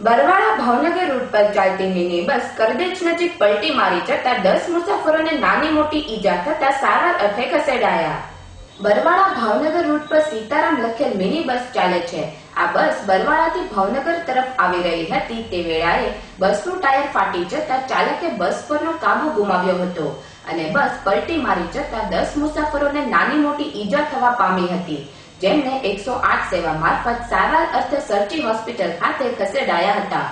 Barwala Bhavnagar route પર ચાલતી mini bus કરદેજ નજીક પલટી મારી જતા દસ મુસાફરોને નાની મોટી ઈજા થતા સારવાર અર્થે ખસેડાયા. બરવાળા ભાવનગર રૂટ પર સીતારામ લખેલ મિની બસ ચાલે છે. આ બસ બરવાળાથી ભાવનગર તરફ આવી રહી હતી તે વેળાએ બસનું ટાયર ફાટી જતા ચાલકે બસ પરનો કાબુ ગુમાવ્યો હતો અને બસ પલટી મારી જતા દસ મુસાફરોને નાની મોટી ઈજા થવા પામી હતી. જેમને એકસો આઠ સેવા મારફત સારવાર અર્થે સરચી હોસ્પિટલ ખાતે ખસેડાયા હતા.